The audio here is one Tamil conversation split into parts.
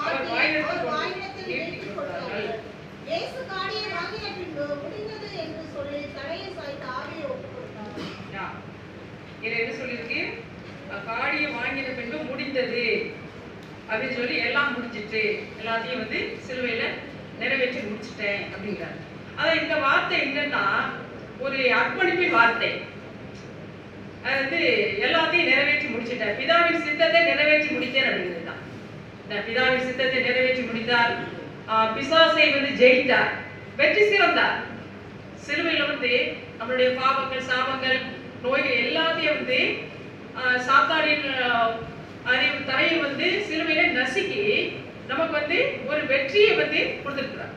அவர் வாயிலிருந்து. இயேசு காடியை வாங்கின பின்பு முடிந்தது என்று சொல்லி தலையை சாய்த்து ஆவியை. இதுல என்ன சொல்லியிருக்கு? காடியை வாங்கின பின்பு முடிந்தது. அப்படின்னு சொல்லி எல்லாம் முடிஞ்சிட்டு எல்லாத்தையும் வந்து சிலுவையில நிறைவேற்றி முடிச்சிட்டேன் அப்படிங்கிறார். அதான் இந்த வார்த்தை என்னன்னா ஒரு அர்ப்பணிப்பின் வார்த்தை. அதாவது எல்லாத்தையும் நிறைவேற்றி முடிச்சிட்டேன் பிதாவின் சித்தத்தை நிறைவேற்றி முடித்தேன் அப்படிங்கிறது தான். இந்த பிதாவின் சித்தத்தை நிறைவேற்றி முடித்தார். பிசாசை வந்து ஜெயித்தார். வெற்றி சிறந்தார். சிலுவையில வந்து நம்மளுடைய பாவங்கள் சாபங்கள் நோய்கள் எல்லாத்தையும் வந்து சாத்தாடின் சாத்தானின் அறிவு தலையை வந்து சிலுவையில நசுக்கி நமக்கு வந்து ஒரு வெற்றியை வந்து கொடுத்துருக்கிறார்.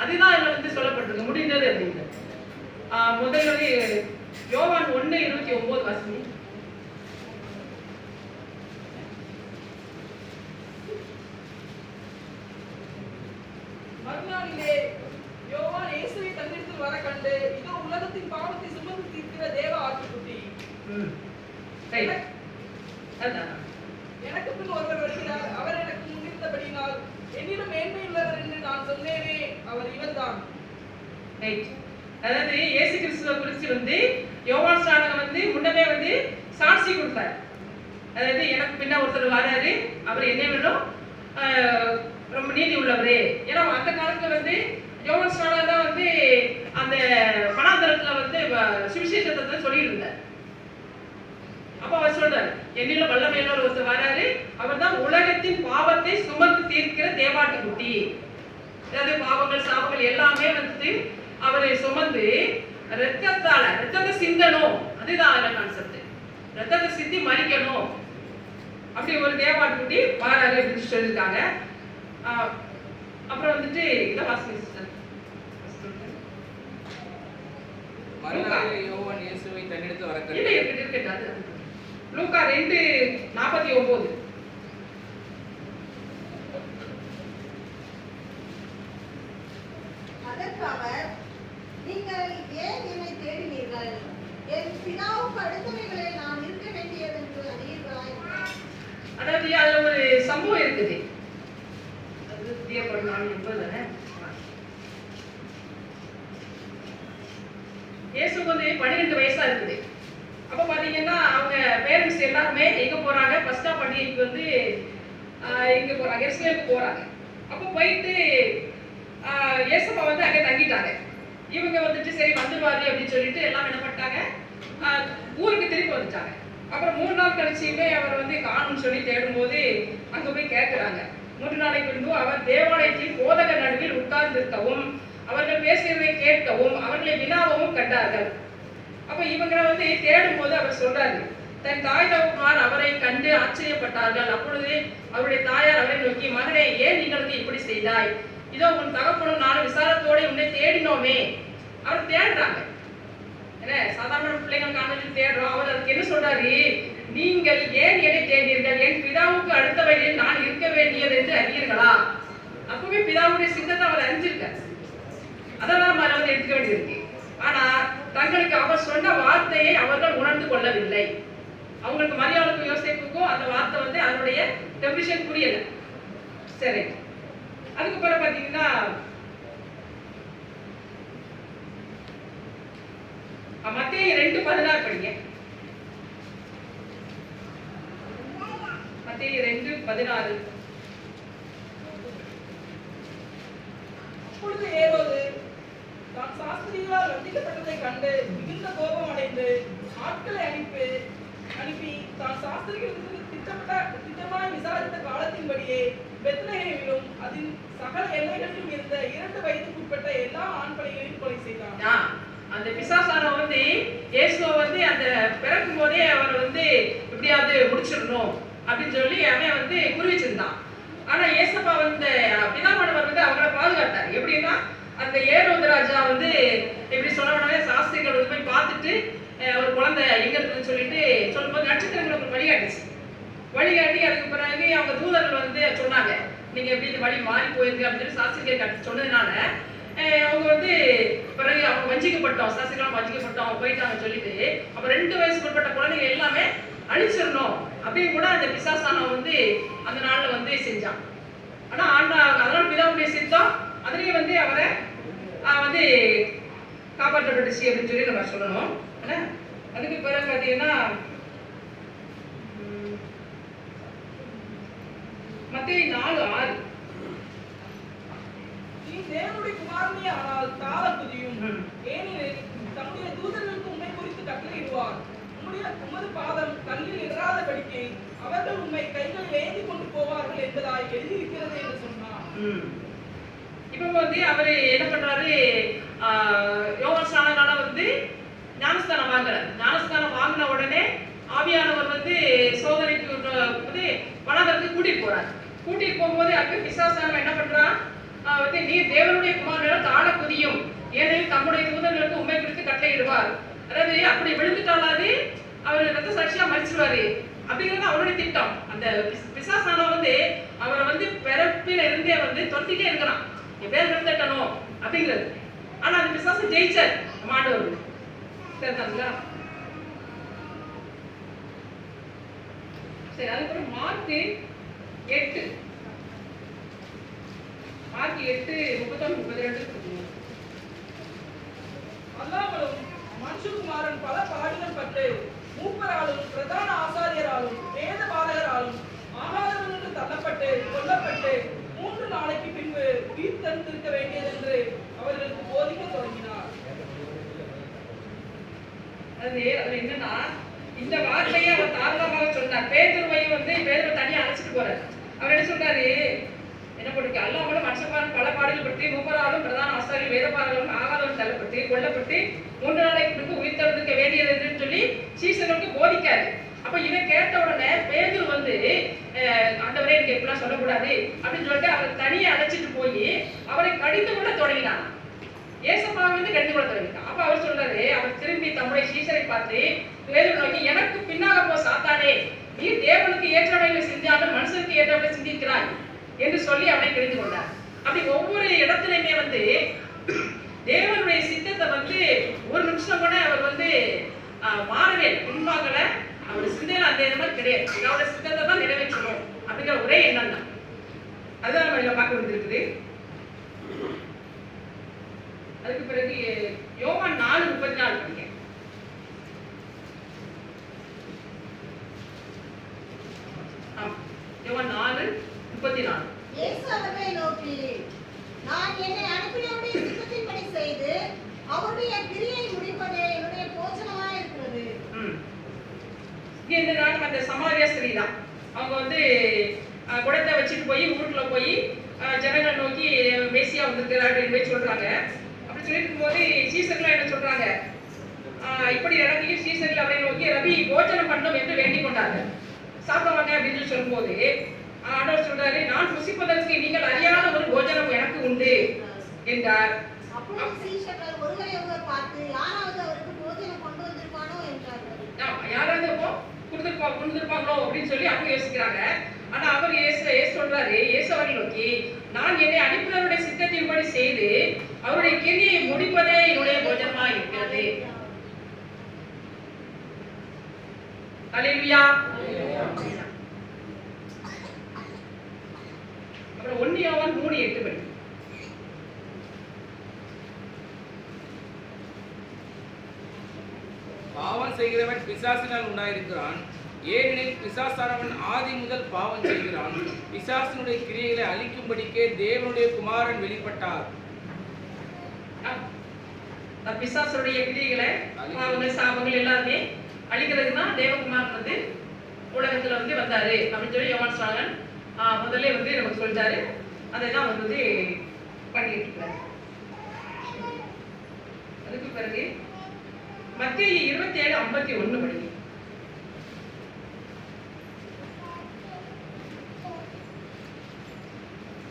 அதுதான் இதில் வந்து சொல்லப்பட்டிருக்கு. முடிந்தது அப்படிங்கிறது. முதல் வந்து யோவான் ஒண்ணு இருபத்தி ஒன்பது வாசி மறுநாளிலே யோவான் இயேசுவை தன்னிடத்தில் வர கண்டு இதோ உலகத்தின் பாவத்தை சுமந்து தீர்க்கிற தேவ ஆட்டுக்குட்டி ரைட் அதான் எனக்கு பின் ஒருவர் வருகிறார் அவர் எனக்கு முன்னிருந்தபடியினால் என்னிடம் மேன்மையுள்ளவர் என்று நான் சொன்னேனே அவர் இவர்தான் ரைட் அதாவது இயேசு கிறிஸ்துவ குறித்து வந்து யோவான் ஸ்நானகம் வந்து முன்னமே வந்து சாட்சி கொடுத்தார். அதாவது எனக்கு பின்ன ஒருத்தர் வராரு அவர் என்ன விடும் ரொம்ப நீதி உள்ளவரே. ஏன்னா அந்த காலத்துல வந்து யோவான் தான் வந்து அந்த பணாந்தரத்துல வந்து சுவிசேஷத்தை சொல்லிட்டு இருந்தார் அப்ப அவர் சொல்றாரு என்னில வல்லமையுள்ளவர் ஒருத்தர் வராரு அவர் தான் உலகத்தின் பாவத்தை சுமந்து தீர்க்கிற தேவாட்டு குட்டி. அதாவது பாவங்கள் சாபங்கள் எல்லாமே வந்து அவரை சுமந்து ரத்தத்தால ரத்தத்தை சிந்தனும் அதுதான் அதுல கான்செப்ட் ரத்தத்தை சிந்தி மறிக்கணும். அப்படி ஒரு தேவாட்டு குட்டி வாராரு அப்படின்னு சொல்லியிருக்காங்க. அப்புறம் வந்துட்டு இதை. மறுநாளிலே யோவான் இயேசுவை தன்னிடத்தில் வர இல்லை கண்டு இருக்கட்டும் இருக்கட்டும் அது. அது. லூக்கா ரெண்டு நாற்பத்தி ஒன்பது அதற்கு அவர் நீங்கள் ஏன் என்னை தேடினீர்கள்? என் பிதாவுக்கு அடுத்தவைகளை நான் இருக்க வேண்டியதென்று அறியீர்களா என்றார். அதாவது அதுல ஒரு சம்பவம் இருக்குது அது பிரியப்படும் நாள் என்பது தானே இயேசுக்கு வந்து பன்னிரெண்டு வயசா இருக்குது. அப்ப பாத்தீங்கன்னா அவங்க பேரண்ட்ஸ் எல்லாருமே எங்க போறாங்க? பஸ்டா பண்டிகைக்கு வந்து ஆஹ், எங்க போறாங்க. எருசலேமுக்கு போறாங்க. அப்போ போயிட்டு ஆஹ், வந்து அங்கே தங்கிட்டாங்க. இவங்க வந்துட்டு சரி வந்துருவாரு அப்படின்னு சொல்லிட்டு எல்லாம் என்ன பண்ணிட்டாங்க? ஊருக்கு திருப்பி வந்துட்டாங்க. அப்புறம் மூணு நாள் கழிச்சுமே அவர் வந்து காணும்னு சொல்லி தேடும் போது அங்க போய் கேட்குறாங்க மூன்று நாளைக்கு பின்பு அவர் தேவாலயத்தின் போதக நடுவில் உட்கார்ந்திருக்கவும் அவர்கள் பேசியதை கேட்கவும் அவர்களை வினாவவும் கண்டார்கள். அப்ப இவங்க வந்து தேடும் போது அவர் சொல்றாரு தன் தாய் தகப்பனார் அவரை கண்டு ஆச்சரியப்பட்டார்கள். அப்பொழுது அவருடைய தாயார் அவரை நோக்கி மகனே ஏன் நீங்களுக்கு இப்படி செய்தாய்? இதோ உன் தகப்பனும் நானும் விசாரத்தோட உன்னை தேடினோமே. அவர் தேடுறாங்க. என்ன சாதாரண பிள்ளைகள் காணொலி தேடுறோம். அவர் அதுக்கு என்ன சொல்றாரு? நீங்கள் ஏன் என்னை தேடினீர்கள்? என் பிதாவுக்கு அடுத்த வழியில் நான் இருக்க வேண்டியது என்று அறியீர்களா? அப்பவே பிதாவுடைய சிந்தத்தை அவர் அறிஞ்சிருக்கார் அதெல்லாம் நம்ம வந்து எடுக்க வேண்டியிருக்கு ஆனா தங்களுக்கு அவர் சொன்ன வார்த்தையை அவர்கள் உணர்ந்து கொள்ளவில்லை. அவங்களுக்கு மரியாதைக்கும் யோசிப்புக்கும் அந்த வார்த்தை வந்து அதனுடைய டெபிஷன் புரியல. சரி. அதுக்கப்புறம் பாத்தீங்கன்னா மத்திய ரெண்டு பதினாறு படிங்க. இருபத்தி ரெண்டு பதினாறு. அப்பொழுது ஏரோது தான் சாஸ்திரியால் வஞ்சிக்கப்பட்டதை கண்டு மிகுந்த கோபம் அடைந்து ஆட்களை அனுப்பி அனுப்பி தான் சாஸ்திரிகளுக்கு திட்டப்பட்ட திட்டமாய் விசாரித்த காலத்தின்படியே பெத்லஹேமிலும் அதன் சகல எல்லைகளிலும் இருந்த இரண்டு வயதுக்குட்பட்ட எல்லா ஆண்களையும் கொலை செய்தான். அந்த பிசாசான வந்து இயேசுவை வந்து அந்த பிறக்கும் போதே அவர் வந்து எப்படியாவது முடிச்சிடணும். அப்படின்னு சொல்லி அவன் வந்து குறி வச்சிருந்தான் ஆனா ஏசப்பா வந்து பிதாமணவர் வந்து அவங்கள பாதுகாத்தார். எப்படின்னா அந்த ஏரோது ராஜா வந்து எப்படி சொன்ன உடனே சாஸ்திரிகள் வந்து போய் பார்த்துட்டு ஒரு குழந்தை எங்க இருக்குன்னு சொல்லிட்டு சொல்லும்போது நட்சத்திரங்களுக்கு வழிகாட்டுச்சு. வழிகாட்டி அதுக்கு பிறகு அவங்க தூதர்கள் வந்து சொன்னாங்க நீங்க எப்படி இந்த வழி மாறி போயிருக்கு? அப்படின்னு சாஸ்திரிகள் கட்டு சொன்னதுனால அவங்க வந்து பிறகு அவங்க வஞ்சிக்கப்பட்டோம் சாஸ்திரிகளும் வஞ்சிக்கப்பட்டோம் அவங்க போயிட்டாங்க சொல்லிட்டு அப்ப ரெண்டு வயசுக்குட்பட்ட குழந்தைங்க எல்லாமே அழிச்சிடணும். அப்படி அப்படியும் கூட அந்த பிசாசானவன் வந்து அந்த நாள்ல வந்து செஞ்சான். ஆனா ஆண்டா அதனால பிதாவுடைய சித்தம் அதுலயும் வந்து அவரை வந்து காப்பாற்றப்பட்டுச்சு அப்படின்னு சொல்லி நம்ம சொல்லணும். என்ன அதுக்கு பிறகு பார்த்தீங்கன்னா மத்தேயு நாலு ஆறு. நீ தேவனுடைய குமாரனே ஆனால் தாழ துதியும் ம். ஏனெனில் தம்முடைய தூதர்களுக்கு உண்மை குறித்து கட்டளையிடுவார். உம்முடைய உமது பாதம் கல்லில் படிக்கை அவர்கள் உண்மை கைகள் ஏந்தி கொண்டு போவார்கள் என்பதாய் எழுதியிருக்கிறது என்று சொன்னார். ம். இப்போ வந்து அவரு என்ன பண்றாரு? யோகஸ்தானனால வந்து ஞானஸ்தானம் வாங்குறாரு. ஞானஸ்தானம் வாங்கின உடனே ஆவியானவர் வந்து சோதனைக்கு வந்து வனாந்தரத்துக்கு கூட்டிட்டு போறார். கூட்டிட்டு போகும்போது அங்க பிசாசானம் என்ன பண்றான்? வந்து நீ தேவனுடைய குமாரனால தாழ குதியும். ஏனெனில் தம்முடைய தூதர்களுக்கு உண்மை குறித்து கட்டளையிடுவார். அதாவது அப்படி விழுந்துட்டாலாது அவர் ரத்த சாட்சியா மறிச்சிருவாரு. அப்படிங்கிறது அவருடைய திட்டம். அந்த பிஸ்- வந்து அவரை வந்து பிறப்பில இருந்தே வந்து துரத்திட்டே இருக்கிறான். என் பேர் விழுந்துட்டணும் அப்படிங்கிறது. ஆனா அந்த பிசாசு ஜெயிச்சார். நம்ம ஆண்டவர். சரி அதுக்கப்புறம் மார்க் எட்டு. மார்க் எட்டு முப்பத்தொன்னு முப்பத்தி ரெண்டு அல்லாமலும் மஞ்சுகுமாரன் பல பாடுகள் பட்டு மூப்பராலும் பிரதான ஆசாரியராலும் வேத பாலகராலும் ஆகாதவன் தள்ளப்பட்டு கொல்லப்பட்டு மூன்று நாளைக்கு பின்பு உயிர் தடுத்திருக்க வேண்டியதென்று அவர்களுக்கு போதிக்க தொடங்கினார். அது என்னன்னா இந்த வார்த்தையை அவர் தாராளமாக சொன்னார். பேதுருவையும் வந்து பேதுருவை தனியாக அழைச்சிட்டு போறாரு. அவர் என்ன சொல்றாரு? என்ன பண்ணுங்க அல்லாமலும் மனுஷமான பல பாடல்கள் பற்றி மூப்பராலும் பிரதான ஆசாரி வேதபாரர்களும் ஆகாத தள்ளப்பட்டு கொல்லப்பட்டு மூன்று நாளைக்கு பின்பு உயிர் தடுக்க வேண்டியது என்று சொல்லி சீசனுக்கு போதிக்காரு அப்ப இதை கேட்ட உடனே பேதூர் வந்து அஹ், ஆண்டவரே எப்படி இப்படிலாம் சொல்லக்கூடாது அப்படின்னு சொல்லிட்டு அவரை தனியே அழைச்சிட்டு போய் அவரை கடிந்து கூட தொடங்கினான். ஏசப்பாவை வந்து கடிந்து கொள்ள தொடங்கிட்டான். அப்ப அவர் சொல்றாரு அவர் திரும்பி தம்முடைய சீசரை பார்த்து பேதூர் நோக்கி எனக்கு பின்னாக போ சாத்தானே. நீ தேவனுக்கு ஏற்றவைகளை செஞ்சாலும் மனுஷனுக்கு ஏற்றவைகளை சிந்திக்கிறாய் என்று சொல்லி அவனை கடிந்து கொண்டார். அப்படி ஒவ்வொரு இடத்துலையுமே வந்து தேவனுடைய சித்தத்தை வந்து ஒரு நிமிஷம் கூட அவர் வந்து மாறவே இல்லை. அவர் சிந்தையில அந்த இது மாதிரி கிடையாது அவரோட சித்தத்தை தான் நிறைவேற்றணும் அப்படிங்கிற ஒரே எண்ணம் தான். அதுதான் நம்ம இதில் பார்க்க வேண்டியிருக்குது. அதுக்கு பிறகு யோகா நாலு முப்பத்தி நாலு படிங்க ஆமா. யோவான் நாலு முப்பத்தி நாலு இயேசு அவர்களை நோக்கி நான் என்னை அனுப்பினவருடைய சித்தத்தின்படி செய்து அவருடைய கிரியை முடிப்பதே என்னுடைய போஜனமாய் இருக்கிறது ம். இங்க இந்த நாள் அந்த சமாரியா ஸ்திரீ தான் அவங்க வந்து அஹ், குடத்தை வச்சுட்டு போய் ஊருக்குள்ள போய் அஹ், ஜனங்களை நோக்கி அப்படின்னு போய் சொல்றாங்க. அப்படி சொல்லிட்டு இருக்கும்போது சீசர்லாம் என்ன சொல்றாங்க? இப்படி இறங்கி சீசர்கள் அவரை நோக்கி ரவி போஜனம் பண்ணும் என்று வேண்டிக் கொண்டாங்க சாப்பிடுவாங்க அப்படின்னு சொல்லி சொல்லும்போது ஆண்டவர் சொல்றாரு நான் புசிப்பதற்கு நீங்கள் அறியாத ஒரு போஜனம் எனக்கு உண்டு என்றார். யாராவது அப்போ கொடுத்துருப்பா கொடுத்துருப்பாங்களோ அப்படின்னு சொல்லி அவங்க யோசிக்கிறாங்க. ஆனா அவர் இயேசு இயேசு சொல்றாரு இயேசு அவரை நோக்கி நான் என்னை அனுப்பினவருடைய சித்தத்தின்படி செய்து அவருடைய கிரியை முடிப்பதே என்னுடைய போஜனமா இருக்கிறது. அலிவியா அப்புறம் ஒன்னு யோவான் மூணு எட்டு படி. பாவம் செய்கிறவன் பிசாசினால் உண்டாயிருக்கிறான். ஏனெனில் பிசாசானவன் ஆதி முதல் பாவம் செய்கிறான். பிசாசினுடைய கிரியைகளை அழிக்கும்படிக்கே தேவனுடைய குமாரன் வெளிப்பட்டார். அந்த பிசாசுடைய கிரியைகளை அவங்க சாபங்கள் எல்லாருமே அழிக்கிறதுக்கு தான் தேவகுமார் வந்து உலகத்துல வந்து வந்தாரு அப்படின்னு சொல்லி ஸ்நானன் ஆஹ், முதல்ல வந்து நமக்கு சொல்லிட்டாரு. அதை தான் அவர் வந்து பண்ணிட்டு இருக்காரு. அதுக்கு பிறகு மத்திய இருபத்தி ஏழு ஐம்பத்தி ஒண்ணு படிங்க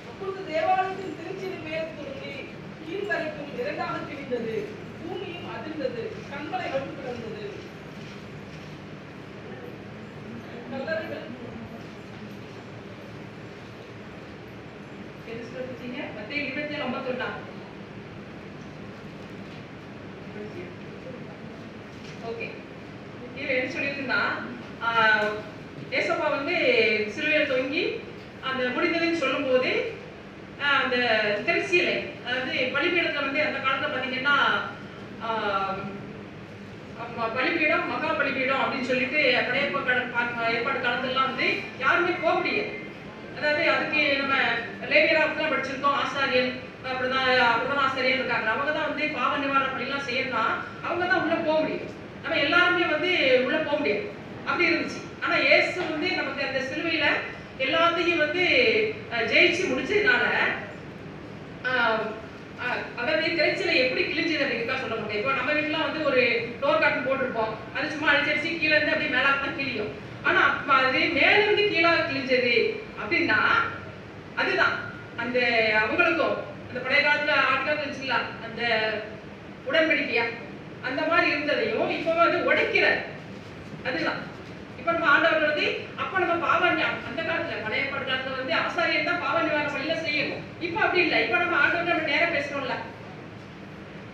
அப்பொழுது தேவாலயத்தின் திருச்சியின் மேல் துருங்கி கீழ் வரைக்கும் இரண்டாக கிழிந்தது பூமியும் அதிர்ந்தது. கண்மலைகளும் கிடந்தது கல்லறைகள். எது சொல்லிட்டீங்க மத்திய இருபத்தி ஏழு ஐம்பத்தொன்னா ஓகே. இதுல என்ன சொல்லியிருக்குன்னா ஆஹ், ஏசப்பா வந்து சிலுவையில் தொங்கி அந்த முடிந்ததுன்னு சொல்லும்போது ஆஹ், அந்த அதாவது பலிபீடத்தில் வந்து அந்த காலத்தில் பார்த்தீங்கன்னா பலிபீடம் மகா பலிபீடம் அப்படின்னு சொல்லிட்டு பழைய ஏற்பாடு பா- ஏற்பாடு காலத்துலலாம் வந்து யாருமே போக முடியாது. அதாவது அதுக்கு நம்ம லேவியராக படிச்சிருக்கோம் ஆசாரியன் அப்படிதான் அப்படிதான் ஆசாரியன் இருக்காங்க. அவங்க தான் வந்து பாவ நிவாரண பணிலாம் செய்யணும்னா அவங்க தான் உள்ளே போக முடியும். நம்ம எல்லாருமே வந்து உள்ளே போக முடியாது. அப்படி இருந்துச்சு. ஆனால் இயேசு வந்து நமக்கு அந்த சிலுவையில் எல்லாத்தையும் வந்து ஜெயிச்சு முடிச்சதுனால அதாவது திரைச்சில எப்படி கிழிஞ்சது அப்படிங்கிறதா சொல்ல முடியும். இப்போ நம்ம வீட்டுல வந்து ஒரு டோர் காட்டன் போட்டிருப்போம். அது சும்மா அடிச்சடிச்சு கீழே இருந்து அப்படியே மேலே தான் கிழியும். ஆனா அது மேல இருந்து கீழே கிழிஞ்சது அப்படின்னா அதுதான். அந்த அவங்களுக்கும் அந்த பழைய காலத்துல ஆட்கள் இருந்துச்சுல்ல அந்த உடன்படிக்கையா அந்த மாதிரி இருந்ததையும் இப்போ வந்து உடைக்கிற அதுதான். இப்ப நம்ம ஆண்டவர் வந்து அப்ப நம்ம பாவ அந்த காலத்துல பழைய ஏற்பாடு வந்து ஆசாரியன் தான் பாவ நிவாரண வழியில செய்யணும். இப்ப அப்படி இல்லை. இப்ப நம்ம ஆண்டவர் நம்ம நேரம் பேசணும்ல.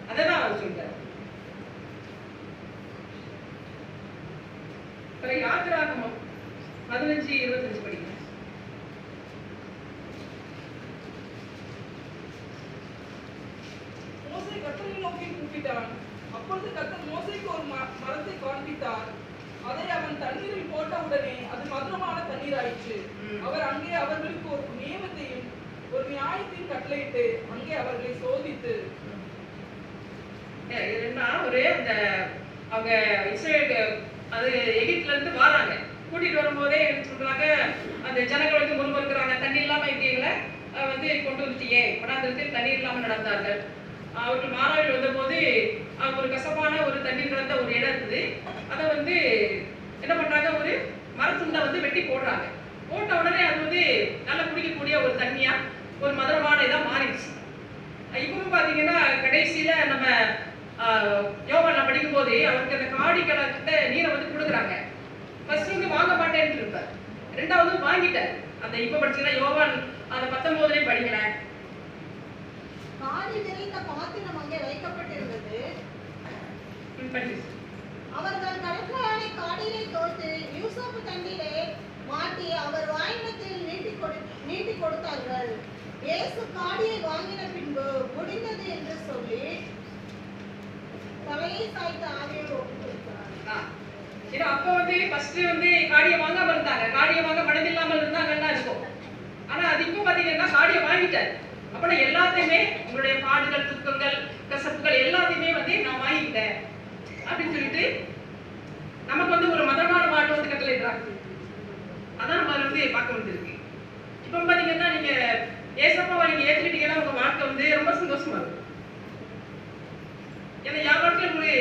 அததான் அவர் சொல்றாரு. யாத்திராகமம் பதினஞ்சு இருபத்தஞ்சு படிக்கும் மோசே கர்த்தரை நோக்கி கூப்பிட்டான் அப்பொழுது கர்த்தர் மோசேக்கு ஒரு ம- மரத்தை காண்பித்தார் அதை அவன் தண்ணீரில் போட்டவுடனே அது மதுரமான தண்ணீர் ஆயிற்று ம். அவர் அங்கே அவர்களுக்கு ஒரு நியமத்தையும் ஒரு நியாயத்தையும் கட்டளையிட்டு அங்கே அவர்களை சோதித்து ஏ, இது என்ன ஒரு அந்த அவங்க இஸ்ரேலுக்கு அது எகிப்துல இருந்து வராங்க. கூட்டிட்டு வரும்போதே என்ன சொல்றாங்க அந்த ஜனங்கள் வந்து முன்வருக்கிறாங்க தண்ணி இல்லாம இருக்கீங்கள வந்து கொண்டு வந்துட்டியே படாந்திரத்தில் தண்ணீர் இல்லாம நடந்தார்கள். அவர்கள் மாணவர்கள் வந்தபோது அவங்க ஒரு கசப்பான ஒரு தண்ணீர் கலந்த ஒரு இடம் இருக்குது அதை வந்து என்ன பண்றாங்க ஒரு மரத்துண்டை வந்து வெட்டி போடுறாங்க. போட்ட உடனே அது வந்து நல்லா குடிக்கக்கூடிய ஒரு தண்ணியா ஒரு மதுரமான இதாக மாறிடுச்சு. இப்பவும் பார்த்தீங்கன்னா கடைசியில நம்ம யோகால படிக்கும்போது அவருக்கு அந்த காடி கலந்த நீரை வந்து கொடுக்குறாங்க. ஃபர்ஸ்ட் வந்து வாங்க மாட்டேன்னு இருப்பார். ரெண்டாவது வாங்கிட்டார். அந்த இப்ப படிச்சீங்கன்னா யோவான் அந்த பத்தொன்பதுலயும் படிங்களேன் காடி நிறைந்த பாத்திரம் அங்கே வைக்கப்பட்டிருந்தது. அவர்கள் கடற்கரை காடிலே தோத்து யூசப் தண்ணீரை மாட்டி அவர் வாயினத்தில் நீட்டி கொடு நீட்டி கொடுத்தார்கள். இயேசு காடியை வாங்கின பின்பு முடிந்தது என்று சொல்லி தலையை சாய்த்து ஆவியோடு ஏன்னா அப்போ வந்து ஃபர்ஸ்ட் வந்து காடியை வாங்காம இருந்தாங்க. காடியை வாங்க மனம் இல்லாமல் இருந்தாங்கன்னா இருக்கும். ஆனா அது இப்போ பாத்தீங்கன்னா காடியை வாங்கிட்டாரு. அப்படின்னா எல்லாத்தையுமே உங்களுடைய பாடுகள் துக்கங்கள் கசப்புகள் எல்லாத்தையுமே வந்து நான் வாங்கிக்கிட்டேன். அப்படின்னு சொல்லிட்டு நமக்கு வந்து ஒரு மதமான பாட்டு வந்து கட்டளையிடுறாங்க. அதான் நம்ம வந்து பார்க்க வந்துருக்கு இப்போ பாத்தீங்கன்னா நீங்க ஏசப்பாவை நீங்க ஏத்துக்கிட்டீங்கன்னா உங்க வாழ்க்கை வந்து ரொம்ப சந்தோஷமா இருக்கும். ஏன்னா என் வாழ்க்கையில் ஒரு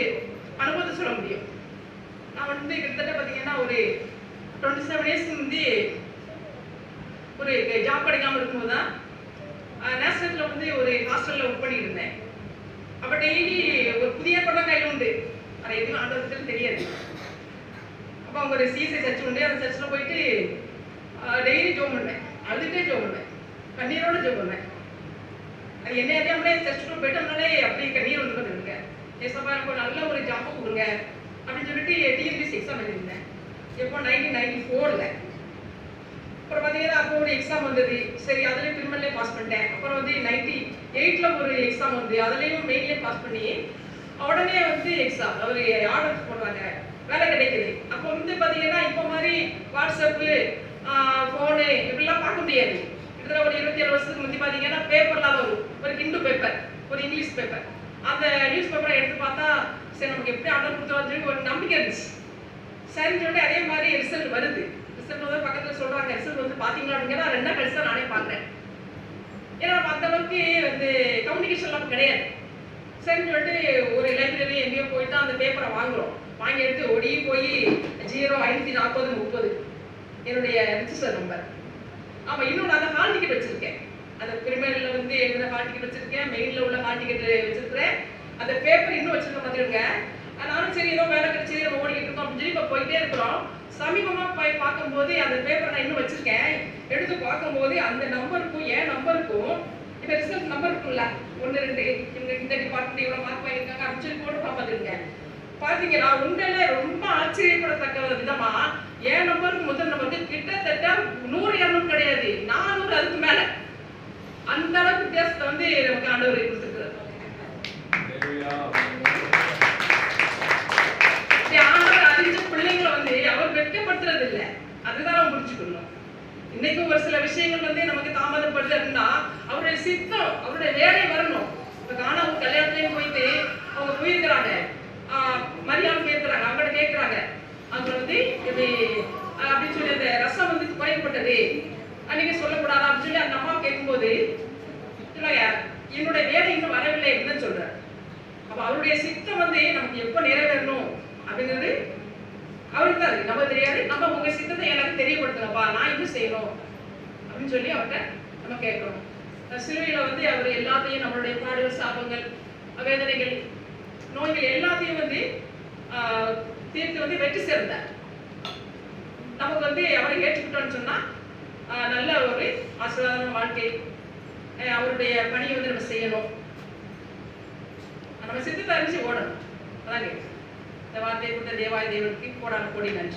அனுபவத்தை சொல்ல முடியும். நான் வந்து கிட்டத்தட்ட பார்த்தீங்கன்னா ஒரு டுவெண்ட்டி செவன் இயர்ஸ்க்கு முந்தி ஒரு ஜாப் கிடைக்காம இருக்கும்போது தான் நேஷனத்தில் வந்து ஒரு ஹாஸ்டலில் ஒர்க் பண்ணிட்டு இருந்தேன் அப்போ டெய்லி ஒரு புதிய படம் கையில் உண்டு. அதை எதுவும் ஆண்டவருக்கு தெரியாது. அப்போ அவங்க ஒரு சிஎஸ்ஐ சர்ச் உண்டு. அந்த சர்ச்சில் போயிட்டு டெய்லி ஜோம் பண்ணேன். அழுதுட்டே ஜோம் பண்ணேன். கண்ணீரோட ஜோம் பண்ணேன். அது என்ன அறியாமலே போயிட்டு போயிட்டோம்னாலே அப்படியே கண்ணீர் வந்து கொண்டிருங்க ஏசப்பா எனக்கு நல்ல ஒரு ஜாப்பு கொடுங்க. அப்படின்னு சொல்லிட்டு டிஎன்பிசி எக்ஸாம் எழுதியிருந்தேன். எப்போ நைன்டீன் நைன்டி ஃபோரில் அப்புறம் பார்த்தீங்கன்னா அப்போ ஒரு எக்ஸாம் வந்தது. சரி அதுலேயும் பிரிமல்லே பாஸ் பண்ணிட்டேன். அப்புறம் வந்து நைன்டி எயிட்டில் ஒரு எக்ஸாம் வந்து அதுலேயும் மெயின்லேயே பாஸ் பண்ணி உடனே வந்து எக்ஸாம் அவர் ஆர்டர் போடுறாங்க வேலை கிடைக்குது. அப்போ வந்து பார்த்தீங்கன்னா இப்போ மாதிரி வாட்ஸ்அப்பு ஃபோனு இப்படிலாம் பார்க்க முடியாது. கிட்டத்தட்ட ஒரு இருபத்தி ஏழு வருஷத்துக்கு முந்தி பார்த்தீங்கன்னா பேப்பர்லாம் வரும் ஒரு ஹிந்து பேப்பர் ஒரு இங்கிலீஷ் பேப்பர் அந்த நியூஸ் பேப்பரை எடுத்து பார்த்தா சரி நமக்கு எப்படி ஆர்டர் கொடுத்தோம்னு சொல்லி ஒரு நம்பிக்கை இருந்துச்சு. சரின்னு சொல்லிட்டு அதே மாதிரி ரிசல்ட் வருது. ரிசல்ட் வந்து பக்கத்தில் சொல்கிறாங்க ரிசல்ட் வந்து பார்த்தீங்களா அப்படிங்கிறத ரெண்டா கழிச்சு தான் நானே பார்க்குறேன் ஏன்னா நம்ம அந்த அளவுக்கு வந்து கம்யூனிகேஷன்லாம் கிடையாது. சரின்னு சொல்லிட்டு ஒரு லைப்ரரி எங்கேயோ போயிட்டு அந்த பேப்பரை வாங்குறோம். வாங்கி எடுத்து ஓடி போய் ஜீரோ ஐநூற்றி நாற்பது முப்பது. என்னுடைய ரிஜிஸ்டர் நம்பர் ஆமாம் இன்னும் நான் அந்த ஹால் டிக்கெட் வச்சுருக்கேன். அந்த பிரிமரியில் வந்து என்னென்ன கார்டிகேட் வச்சிருக்கேன் மெயினில் உள்ள கார்டிகேட் வச்சிருக்கிறேன். அந்த பேப்பர் இன்னும் வச்சிருக்க பார்த்துருங்க நானும் சரி ஏதோ வேலை கிடைச்சி நம்ம ஓடிக்கிட்டு இருக்கோம் அப்படின்னு சொல்லி இப்போ போயிட்டே இருக்கிறோம். சமீபமாக போய் பார்க்கும்போது அந்த பேப்பரை நான் இன்னும் வச்சிருக்கேன். எடுத்து பார்க்கும்போது அந்த நம்பருக்கும் என் நம்பருக்கும் இப்போ ரிசல்ட் நம்பர் இருக்கும்ல ஒன்று ரெண்டு இந்த இந்த டிபார்ட்மெண்ட் இவ்வளோ மார்க் வாங்கியிருக்காங்க அப்படின்னு சொல்லி போட்டு பார்த்துருங்க பார்த்தீங்கன்னா உண்மையில ரொம்ப ஆச்சரியப்படத்தக்க விதமா என் நம்பருக்கு முதல் நம்பருக்கு கிட்டத்தட்ட நூறு இரநூறு கிடையாது. நானூறு அதுக்கு மேலே. அந்த அளவுக்கு வித்தியாசத்தை வந்து நமக்கு ஆண்டவர் கொடுத்துருக்காரு. ஆண்டவர் அறிஞ்ச பிள்ளைங்களை வந்து அவர் வெட்கப்படுத்துறது இல்லை அதுதான் நம்ம புரிஞ்சுக்கணும். இன்னைக்கு ஒரு சில விஷயங்கள் வந்து நமக்கு தாமதப்படுது அப்படின்னா அவருடைய சித்தம் அவருடைய வேலை வரணும். இப்போ காணா ஒரு கல்யாணத்துலேயும் போயிட்டு அவங்க போயிருக்கிறாங்க. மரியாதை கேட்கிறாங்க அவங்கள்ட்ட கேட்கிறாங்க. அவங்க வந்து இப்படி அப்படின்னு சொல்லி அந்த ரசம் வந்து குறைப்பட்டது அன்னைக்கு சொல்லக்கூடாதா அப்படின்னு சொல்லி அந்த அம்மா கேட்கும்போது இல்லையா என்னுடைய வேலை இன்னும் வரவில்லை அப்படின்னு சொல்கிறார் அப்ப அவருடைய சித்தம் வந்து நமக்கு எப்ப நிறைவேறணும் அப்படிங்கிறது அவருக்கு தான் இருக்கு. நம்ம தெரியாது. நம்ம உங்க சித்தத்தை எனக்கு தெரியப்படுத்துங்கப்பா நான் இது செய்யணும் அப்படின்னு சொல்லி அவர்கிட்ட நம்ம கேட்கணும் அஹ் சிலுவையில வந்து அவர் எல்லாத்தையும் நம்மளுடைய பாடுகள் சாபங்கள் வேதனைகள் நோய்கள் எல்லாத்தையும் வந்து தீர்த்து வந்து வெற்றி சேர்ந்தார் நமக்கு வந்து அவரை ஏற்றுக்கிட்டோம்னு சொன்னா நல்ல ஒரு ஆசீர்வாதமான வாழ்க்கை அவருடைய பணியை வந்து நம்ம செய்யணும். நம்ம சித்தத்தை அறிஞ்சு ஓடணும். அதான்? இந்த வார்த்தையை கொடுத்த தேவாய தேவனுக்கு கோடான கோடி நன்றி.